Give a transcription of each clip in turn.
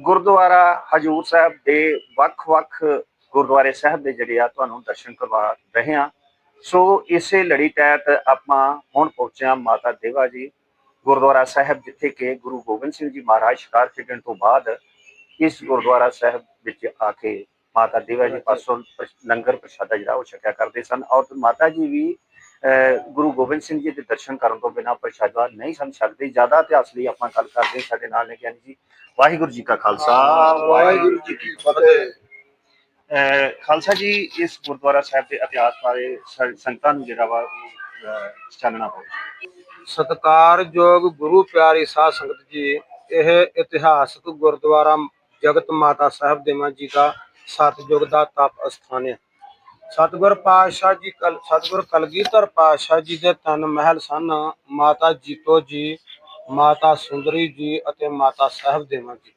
ਗੁਰਦੁਆਰਾ ਹਜੂਰ ਸਾਹਿਬ ਦੇ ਵੱਖ-ਵੱਖ ਗੁਰਦੁਆਰੇ ਸਾਹਿਬ ਦੇ ਜਿਹੜੇ ਆ ਤੁਹਾਨੂੰ ਦਰਸ਼ਨ ਕਰਵਾ ਰਹੇ ਹਾਂ। ਸੋ ਇਸੇ ਲੜੀ ਤਹਿਤ ਆਪਾਂ ਹੁਣ ਪਹੁੰਚੇ ਹਾਂ ਮਾਤਾ ਦੇਵਾ ਜੀ ਗੁਰਦੁਆਰਾ ਸਾਹਿਬ ਜਿੱਥੇ ਕਿ ਗੁਰੂ ਗੋਬਿੰਦ ਸਿੰਘ ਜੀ ਮਹਾਰਾਜ ਸ਼ਿਕਾਰ ਖੇਡਣ ਤੋਂ ਬਾਅਦ ਇਸ ਗੁਰਦੁਆਰਾ ਸਾਹਿਬ ਵਿੱਚ ਆ ਕੇ ਮਾਤਾ ਦੇਵਾ ਜੀ ਪਾਸੋਂ ਲੰਗਰ ਪ੍ਰਸ਼ਾਦਾ ਜਿਹੜਾ ਉਹ ਛਕਿਆ ਕਰਦੇ ਸਨ। ਔਰ ਮਾਤਾ ਜੀ ਵੀ ਗੁਰੂ ਗੋਬਿੰਦ ਸਿੰਘ ਜੀ ਦੇ ਦਰਸ਼ਨ ਕਰਨ ਤੋਂ ਬਿਨਾਂ ਪ੍ਰਸ਼ਾਦਾ ਨਹੀਂ ਸਨ ਛਕਦੇ ਜ਼ਿਆਦਾ ਇਤਿਹਾਸ ਲਈ ਆਪਾਂ ਗੱਲ ਕਰਦੇ ਹਾਂ ਸਾਡੇ ਨਾਲ ਨੇ ਗਿਆਨੀ ਜੀ ਵਾਹਿਗੁਰੂ ਜੀ ਕਾ ਖਾਲਸਾ ਵਾਹਿਗੁਰੂ ਜੀ ਕੀ ਫਤਿਹ। ਖਾਲਸਾ ਜੀ ਇਸ ਗੁਰਦੁਆਰਾ ਸਾਹਿਬ ਦੇ ਇਤਿਹਾਸ ਬਾਰੇ ਸੰਗਤਾਂ ਨੂੰ ਜਿਹੜਾ ਵਾ ਚਾਨਣਾ ਪਾਓ ਸਤਕਾਰਯੋਗ ਗੁਰੂ ਪਿਆਰੀ ਸਾਧ ਸੰਗਤ ਜੀ ਇਹ ਇਤਿਹਾਸਕ ਗੁਰਦੁਆਰਾ ਜਗਤ ਮਾਤਾ ਸਾਹਿਬ ਦੇਵਾਂ ਜੀ ਦਾ ਸਤਜੁਗ ਦਾ ਤਪ ਅਸਥਾਨ ਹੈ। ਸਤਿਗੁਰ ਪਾਤਸ਼ਾਹ ਜੀ ਕਲ, ਸਤਿਗੁਰ ਕਲਗੀਧਰ ਪਾਤਸ਼ਾਹ ਜੀ ਦੇ ਤਨ ਮਹਿਲ ਸਨ। ਮਾਤਾ ਜੀਤੋ ਜੀ, ਮਾਤਾ ਸੁੰਦਰੀ ਜੀ ਅਤੇ ਮਾਤਾ ਸਾਹਿਬ ਦੇਵਾਂ ਜੀ।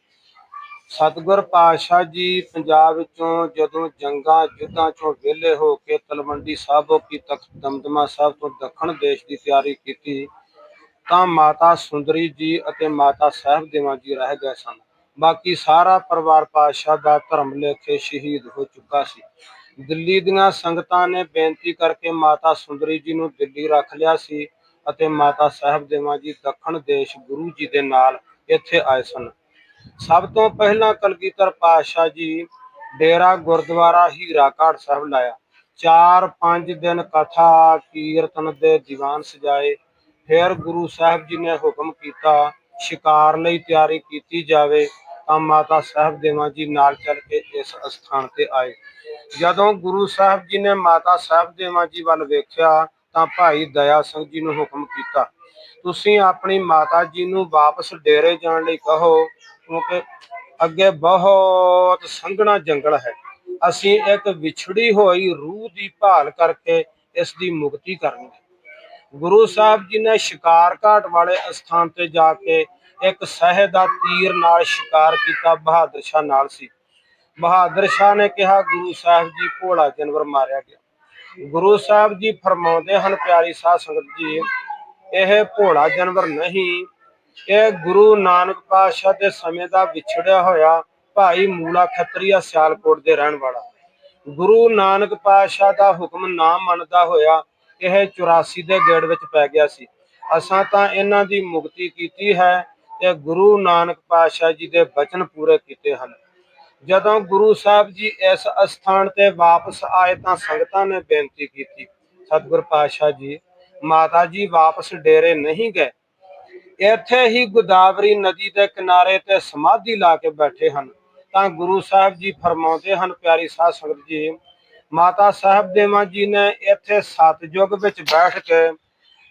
ਸਤਿਗੁਰ ਪਾਤਸ਼ਾਹ ਜੀ ਪੰਜਾਬ ਵਿੱਚੋਂ ਜਦੋਂ ਜੰਗਾਂ ਯੁੱਧਾਂ ਚੋਂ ਵਿਹਲੇ ਹੋ ਕੇ ਤਲਵੰਡੀ ਸਾਬੋ ਕੀ ਤਖਤ ਦਮਦਮਾ ਸਾਹਿਬ ਤੋਂ ਦੱਖਣ ਦੇਸ਼ ਦੀ ਤਿਆਰੀ ਕੀਤੀ, ਤਾਂ ਮਾਤਾ ਸੁੰਦਰੀ ਜੀ ਅਤੇ ਮਾਤਾ ਸਾਹਿਬ ਦੇਵਾਂ ਜੀ ਰਹਿ ਗਏ ਸਨ। ਬਾਕੀ ਸਾਰਾ ਪਰਿਵਾਰ ਪਾਤਸ਼ਾਹ ਦਾ ਧਰਮ ਲੇਖੇ ਸ਼ਹੀਦ ਹੋ ਚੁੱਕਾ ਸੀ। ਦਿੱਲੀ ਦੀਆਂ ਸੰਗਤਾਂ ਨੇ ਬੇਨਤੀ ਕਰਕੇ ਮਾਤਾ ਸੁੰਦਰੀ ਜੀ ਨੂੰ ਦਿੱਲੀ ਰੱਖ ਲਿਆ ਸੀ ਅਤੇ ਮਾਤਾ ਸਾਹਿਬ ਜੀ ਦੱਖਣ ਦੇਸ਼ ਗੁਰੂ ਜੀ ਦੇ ਨਾਲ ਇੱਥੇ ਆਏ ਸਨ। ਸਭ ਤੋਂ ਪਹਿਲਾਂ ਕਲਗੀਧਰ ਪਾਤਸ਼ਾਹ ਜੀ ਡੇਰਾ ਗੁਰਦੁਆਰਾ ਹੀਰਾ ਘਾਟ ਸਾਹਿਬ ਲਾਇਆ। 4-5 ਦਿਨ ਕਥਾ, ਕੀਰਤਨ ਦੇ ਦੀਵਾਨ ਸਜਾਏ। ਫਿਰ ਗੁਰੂ ਸਾਹਿਬ ਜੀ ਨੇ ਹੁਕਮ ਕੀਤਾ, ਸ਼ਿਕਾਰ ਲਈ ਤਿਆਰੀ ਕੀਤੀ ਜਾਵੇ। ਤਾਂ ਮਾਤਾ ਸਾਹਿਬ ਦੇਵਾਂ ਜੀ ਨਾਲ ਚੱਲ ਕੇ ਇਸ ਅਸਥਾਨ ਤੇ ਆਏ। ਜਦੋਂ ਗੁਰੂ ਸਾਹਿਬ ਜੀ ਨੇ ਮਾਤਾ ਸਾਹਿਬ ਦੇਵਾਂ ਜੀ ਵੱਲ ਵੇਖਿਆ ਤਾਂ ਭਾਈ ਦਇਆ ਸਿੰਘ ਜੀ ਨੂੰ ਹੁਕਮ ਕੀਤਾ, ਤੁਸੀਂ ਆਪਣੀ ਮਾਤਾ ਜੀ ਨੂੰ ਵਾਪਸ ਡੇਰੇ ਜਾਣ ਲਈ ਕਹੋ, ਕਿਉਂਕਿ ਅੱਗੇ ਬਹੁਤ ਸੰਘਣਾ ਜੰਗਲ ਹੈ। ਅਸੀਂ ਇੱਕ ਵਿਛੜੀ ਹੋਈ ਰੂਹ ਦੀ ਭਾਲ ਕਰਕੇ ਇਸ ਦੀ ਮੁਕਤੀ ਕਰਨੀ ਹੈ ਗੁਰੂ ਸਾਹਿਬ ਜੀ ਨੇ ਸ਼ਿਕਾਰ ਘਾਟ ਵਾਲੇ ਅਸਥਾਨ ਤੇ ਜਾ ਕੇ ਇੱਕ ਸਹਿ ਦਾ ਤੀਰ ਨਾਲ ਸ਼ਿਕਾਰ ਕੀਤਾ, ਬਹਾਦਰ ਸ਼ਾਹ ਨਾਲ ਸੀ। ਬਹਾਦਰ ਸ਼ਾਹ ਨੇ ਕਿਹਾ, ਗੁਰੂ ਸਾਹਿਬ ਜੀ, ਭੋਲਾ ਜਾਨਵਰ ਮਾਰਿਆ ਗਿਆ। ਗੁਰੂ ਸਾਹਿਬ ਜੀ ਫਰਮਾਉਂਦੇ ਹਨ, ਪਿਆਰੀ ਸਾਧ ਸੰਗਤ ਜੀ, ਇਹ ਭੋਲਾ ਜਾਨਵਰ ਨਹੀਂ। ਇਹ ਗੁਰੂ ਨਾਨਕ ਪਾਤਸ਼ਾਹ ਦੇ ਸਮੇਂ ਦਾ ਵਿਛੜਿਆ ਹੋਇਆ ਭਾਈ ਮੂਲਾ ਖੱਤਰੀਆ ਸਿਆਲਕੋਟ ਦੇ ਰਹਿਣ ਵਾਲਾ। ਗੁਰੂ ਨਾਨਕ ਪਾਤਸ਼ਾਹ ਦਾ ਹੁਕਮ ਨਾ ਮੰਨਦਾ ਹੋਇਆ ਇਹ 84 ਦੇ ਗੇੜ ਵਿੱਚ ਪੈ ਗਿਆ ਸੀ। ਅਸਾਂ ਤਾਂ ਇਹਨਾਂ ਦੀ ਮੁਕਤੀ ਕੀਤੀ ਹੈ ਤੇ ਗੁਰੂ ਨਾਨਕ ਪਾਤਸ਼ਾਹ ਜੀ ਦੇ ਬਚਨ ਪੂਰੇ ਕੀਤੇ ਹਨ। ਜਦੋਂ ਗੁਰੂ ਸਾਹਿਬ ਜੀ ਇਸ ਅਸਥਾਨ ਤੇ ਵਾਪਸ ਆਏ ਤਾਂ ਸੰਗਤਾਂ ਨੇ ਬੇਨਤੀ ਕੀਤੀ, ਸਤਿਗੁਰ ਪਾਤਸ਼ਾਹ ਜੀ, ਮਾਤਾ ਜੀ ਵਾਪਸ ਡੇਰੇ ਨਹੀਂ ਗਏ। ਇੱਥੇ ਹੀ ਗੋਦਾਵਰੀ ਨਦੀ ਦੇ ਕਿਨਾਰੇ ਤੇ ਸਮਾਧੀ ਲਾ ਕੇ ਬੈਠੇ ਹਨ। ਤਾਂ ਗੁਰੂ ਸਾਹਿਬ ਜੀ ਫਰਮਾਉਂਦੇ ਹਨ, ਪਿਆਰੀ ਸਾਧ ਸੰਗਤ ਜੀ ਮਾਤਾ ਸਾਹਿਬ ਦੇਵਾ ਜੀ ਨੇ ਇੱਥੇ ਸਤਜੁਗ ਵਿੱਚ ਬੈਠ ਕੇ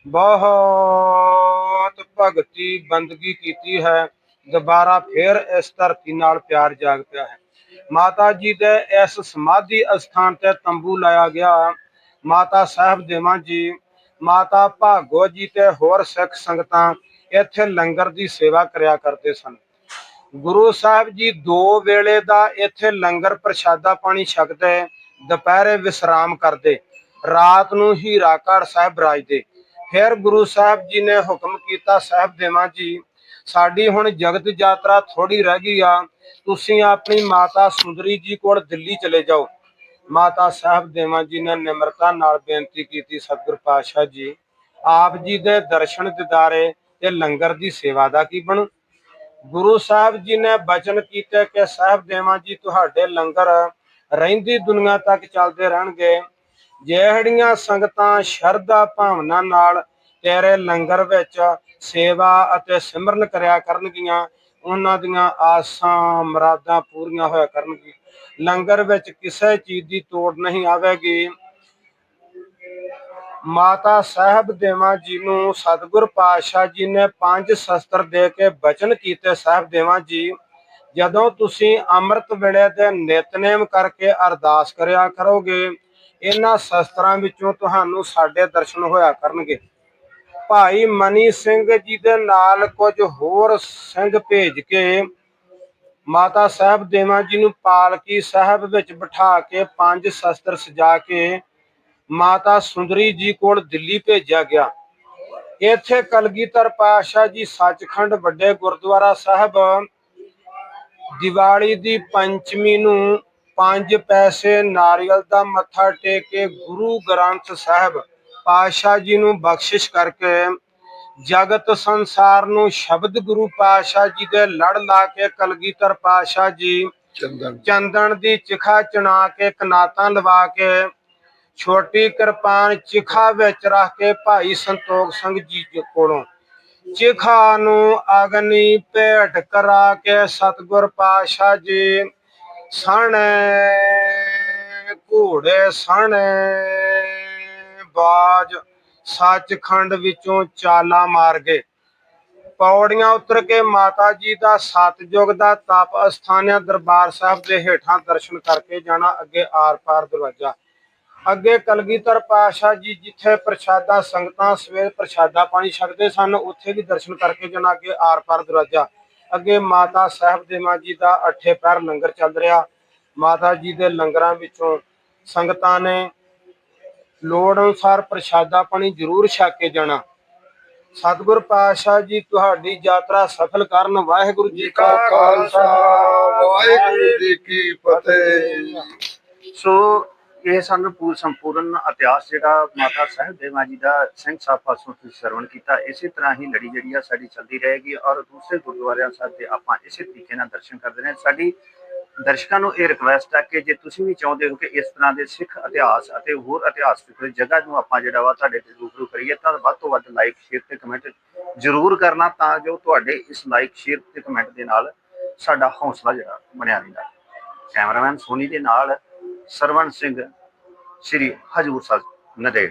ਬਹੁਤ ਭਗਤੀ ਬੰਦਗੀ ਕੀਤੀ ਹੈ। ਦੁਬਾਰਾ ਫਿਰ ਇਸ ਧਰਤੀ ਨਾਲ ਪਿਆਰ ਜਾਗ ਪਿਆ ਹੈ। ਮਾਤਾ ਜੀ ਦੇ ਇਸ ਸਮਾਧੀ ਅਸਥਾਨ ਤੇ ਤੰਬੂ ਲਾਇਆ ਗਿਆ। ਮਾਤਾ ਸਾਹਿਬ ਦੇਵਾਂ ਜੀ, ਮਾਤਾ ਭਾਗੋ ਜੀ ਤੇ ਹੋਰ ਸਿੱਖ ਸੰਗਤਾਂ ਇੱਥੇ ਲੰਗਰ ਦੀ ਸੇਵਾ ਕਰਿਆ ਕਰਦੇ ਸਨ। ਗੁਰੂ ਸਾਹਿਬ ਜੀ ਦੋ ਵੇਲੇ ਦਾ ਇੱਥੇ ਲੰਗਰ ਪ੍ਰਸ਼ਾਦਾ ਪਾਣੀ ਛਕਦੇ ਦੁਪਹਿਰੇ ਵਿਸਰਾਮ ਕਰਦੇ, ਰਾਤ ਨੂੰ ਹੀਰਾ ਘਰ ਸਾਹਿਬ ਰਾਜਦੇ। ਫਿਰ ਗੁਰੂ ਸਾਹਿਬ ਜੀ ਨੇ ਹੁਕਮ ਕੀਤਾ, ਸਾਹਿਬ ਦੇਵਾਂ ਜੀ, ਸਾਡੀ ਹੁਣ ਜਗਤ ਯਾਤਰਾ ਥੋੜੀ ਰਹਿ ਗਈ ਆ, ਤੁਸੀਂ ਆਪਣੀ ਮਾਤਾ ਸੁੰਦਰੀ ਜੀ ਕੋਲ ਦਿੱਲੀ ਚਲੇ ਜਾਓ। ਮਾਤਾ ਸਾਹਿਬ ਦੇਵਾਂ ਜੀ ਨੇ ਨਿਮਰਤਾ ਨਾਲ ਬੇਨਤੀ ਕੀਤੀ, ਸਤਿਗੁਰ ਪਾਤਸ਼ਾਹ ਜੀ, ਆਪ ਜੀ ਦੇ ਦਰਸ਼ਨ ਦਿਦਾਰੇ ਤੇ ਲੰਗਰ ਦੀ ਸੇਵਾ ਦਾ ਕੀ ਬਣੂ? ਗੁਰੂ ਸਾਹਿਬ ਜੀ ਨੇ ਬਚਨ ਕੀਤਾ ਕਿ, ਸਾਹਿਬ ਦੇਵਾਂ ਜੀ, ਤੁਹਾਡੇ ਲੰਗਰ ਰਹਿੰਦੀ ਦੁਨੀਆ ਤੱਕ ਚੱਲਦੇ ਰਹਿਣਗੇ। ਜਿਹੜੀਆਂ ਸੰਗਤਾਂ ਸ਼ਰਧਾ ਭਾਵਨਾ ਨਾਲ ਤੇਰੇ ਲੰਗਰ ਵਿੱਚ ਸੇਵਾ ਅਤੇ ਸਿਮਰਨ ਕਰਿਆ ਕਰਨਗੀਆਂ, ਉਹਨਾਂ ਦੀਆਂ ਆਸਾਂ ਮੁਰਾਦਾਂ ਪੂਰੀਆਂ ਹੋਇਆ ਕਰਨਗੀਆਂ। ਲੰਗਰ ਵਿੱਚ ਕਿਸੇ ਚੀਜ਼ ਦੀ ਤੋੜ ਨਹੀਂ ਆਵੇਗੀ। ਮਾਤਾ ਸਾਹਿਬ ਦੇਵਾ ਜੀ ਨੂੰ ਸਤਿਗੁਰ ਪਾਤਸ਼ਾਹ ਜੀ ਨੇ ਪੰਜ ਸ਼ਸਤਰ ਦੇ ਕੇ ਬਚਨ ਕੀਤੇ। ਸਾਹਿਬ ਦੇਵਾ ਜੀ ਜਦੋਂ ਤੁਸੀਂ ਅੰਮ੍ਰਿਤ ਵੇਲੇ ਦੇ ਨਿਤਨੇਮ ਕਰਕੇ ਅਰਦਾਸ ਕਰਿਆ ਕਰੋਗੇ, ਇਹਨਾਂ ਸ਼ਸਤਰਾਂ ਵਿੱਚੋਂ ਤੁਹਾਨੂੰ ਸਾਡੇ ਦਰਸ਼ਨ ਹੋਇਆ ਕਰਨਗੇ। ਭਾਈ ਮਨੀ ਸਿੰਘ ਜੀ ਦੇ ਨਾਲ ਕੁਝ ਹੋਰ ਸਿੰਘ ਭੇਜ ਕੇ ਮਾਤਾ ਸਾਹਿਬ ਦੇਵਾਂ ਜੀ ਨੂੰ ਪਾਲਕੀ ਸਾਹਿਬ ਵਿੱਚ ਬਿਠਾ ਕੇ ਪੰਜ ਸ਼ਸਤਰ ਸਜਾ ਕੇ ਮਾਤਾ ਸੁੰਦਰੀ ਜੀ ਕੋਲ ਦਿੱਲੀ ਭੇਜਿਆ ਗਿਆ। ਇੱਥੇ ਕਲਗੀਧਰ ਪਾਤਸ਼ਾਹ ਜੀ ਸੱਚਖੰਡ ਵੱਡੇ ਗੁਰਦੁਆਰਾ ਸਾਹਿਬ ਦੀਵਾਲੀ ਦੀ ਪੰਚਮੀ ਨੂੰ ਪੰਜ ਪੈਸੇ ਨਾਰੀਅਲ ਦਾ ਮੱਥਾ ਟੇਕ ਕੇ ਗੁਰੂ ਗ੍ਰੰਥ ਸਾਹਿਬ ਪਾਤਸ਼ਾਹ ਜੀ ਨੂੰ ਬਖਸ਼ਿਸ਼ ਕਰਕੇ ਜਗਤ ਸੰਸਾਰ ਨੂੰ ਸ਼ਬਦ ਗੁਰੂ ਪਾਤਸ਼ਾਹ ਜੀ ਦੇ ਲੜ ਲਾ ਕੇ ਕਲਗੀਧਰ ਪਾਤਸ਼ਾਹ ਜੀ ਚੰਦਨ। ਦੀ ਚਿਖਾ ਚਣਾ ਕੇ ਕਨਾਤਾਂ ਲਵਾ ਕੇ ਛੋਟੀ ਕਿਰਪਾਨ ਚਿਖਾ ਵਿੱਚ ਰੱਖ ਕੇ ਭਾਈ ਸੰਤੋਖ ਸਿੰਘ ਜੀ ਕੋਲੋਂ ਚਿਖਾ ਨੂੰ ਅਗਨੀ ਭੇਟ ਕਰਾ ਕੇ ਸਤਿਗੁਰ ਪਾਤਸ਼ਾਹ ਜੀ ਸਣ, ਘੋੜੇ ਸਣ, ਬਾਜ ਸੱਚਖੰਡ ਵਿੱਚੋਂ ਚਾਲਾ ਮਾਰ ਗਏ। ਪੌੜੀਆਂ ਉਤਰ ਕੇ ਮਾਤਾ ਜੀ ਦਾ ਸਤਜੁਗ ਦਾ ਤਪ ਅਸਥਾਨਿਆ ਦਰਬਾਰ ਸਾਹਿਬ ਦੇ ਹੇਠਾਂ ਦਰਸ਼ਨ ਕਰਕੇ ਜਾਣਾ, ਅੱਗੇ ਆਰ-ਪਾਰ ਦਰਵਾਜ਼ਾ ਅੱਗੇ ਕਲਗੀਧਰ ਪਾਸ਼ਾ ਜੀ ਜਿੱਥੇ ਪ੍ਰਸ਼ਾਦਾ ਸੰਗਤਾਂ ਸਵੇਰ ਪ੍ਰਸ਼ਾਦਾ ਪਾਣੀ ਛਕਦੇ ਸਨ ਉੱਥੇ ਵੀ ਦਰਸ਼ਨ ਕਰਕੇ ਜਾਣਾ ਅੱਗੇ ਆਰ-ਪਾਰ ਦਰਵਾਜ਼ਾ। ਅੱਗੇ ਮਾਤਾ ਸਾਹਿਬ ਦੇ ਮਾਂ ਜੀ ਦਾ ਅੱਠੇ ਪੈਰ ਲੰਗਰ ਚੱਲ ਰਿਹਾ। ਮਾਤਾ ਜੀ ਦੇ ਲੰਗਰਾਂ ਵਿੱਚੋਂ ਸੰਗਤਾਂ ਨੇ ਲੋੜ ਅਨੁਸਾਰ ਪ੍ਰਸ਼ਾਦਾ ਪਾਣੀ ਜ਼ਰੂਰ ਛਕ ਕੇ ਜਾਣਾ। ਸਤਿਗੁਰ ਪਾਤਸ਼ਾਹ ਜੀ ਤੁਹਾਡੀ ਯਾਤਰਾ ਸਫਲ ਕਰਨ ਵਾਹਿਗੁਰੂ ਜੀ ਕਾ ਖਾਲਸਾ। ਵਾਹਿਗੁਰੂ ਜੀ ਕੀ ਫਤਿਹ। ਸੋ ਇਹ ਸਾਨੂੰ ਪੂਰ ਸੰਪੂਰਨ ਇਤਿਹਾਸ ਜਿਹੜਾ ਮਾਤਾ ਸਾਹਿਬ ਦੇਵਾਂ ਜੀ ਦਾ ਸਿੰਘ ਸਾਹਿਬ ਪਾਸੋਂ ਤੁਸੀਂ ਸਰਵਣ ਕੀਤਾ, ਇਸੇ ਤਰ੍ਹਾਂ ਹੀ ਲੜੀ ਜਿਹੜੀ ਆ ਸਾਡੀ ਚੱਲਦੀ ਰਹੇਗੀ ਔਰ ਦੂਸਰੇ ਗੁਰਦੁਆਰਿਆਂ ਸਾਹਿਬ ਦੇ ਆਪਾਂ ਇਸੇ ਤਰੀਕੇ ਨਾਲ ਦਰਸ਼ਨ ਕਰਦੇ ਰਹੇ ਸਾਡੀ ਦਰਸ਼ਕਾਂ ਨੂੰ ਇਹ ਰਿਕਵੈਸਟ ਆ ਕਿ ਜੇ ਤੁਸੀਂ ਵੀ ਚਾਹੁੰਦੇ ਹੋ ਕਿ ਇਸ ਤਰ੍ਹਾਂ ਦੇ ਸਿੱਖ ਇਤਿਹਾਸ ਅਤੇ ਹੋਰ ਇਤਿਹਾਸਕ ਜਗ੍ਹਾ ਨੂੰ ਆਪਾਂ ਜਿਹੜਾ ਵਾ ਤੁਹਾਡੇ ਤੇ ਰੂਬਰੂ ਕਰੀਏ, ਤਾਂ ਵੱਧ ਤੋਂ ਵੱਧ ਲਾਈਕ ਸ਼ੇਅਰ ਤੇ ਕਮੈਂਟ ਜ਼ਰੂਰ ਕਰਨਾ ਤਾਂ ਜੋ ਤੁਹਾਡੇ ਇਸ ਲਾਈਕ ਸ਼ੇਅਰ ਤੇ ਕਮੈਂਟ ਦੇ ਨਾਲ ਸਾਡਾ ਹੌਸਲਾ ਜਿਹੜਾ ਬਣਿਆ ਰਹਿੰਦਾ। ਕੈਮਰਾਮੈਨ ਸੋਨੀ ਦੇ ਨਾਲ ਸਰਵਣ ਸਿੰਘ ਸ੍ਰੀ ਹਜੂਰ ਸਾਹਿਬ ਨਦੇੜ।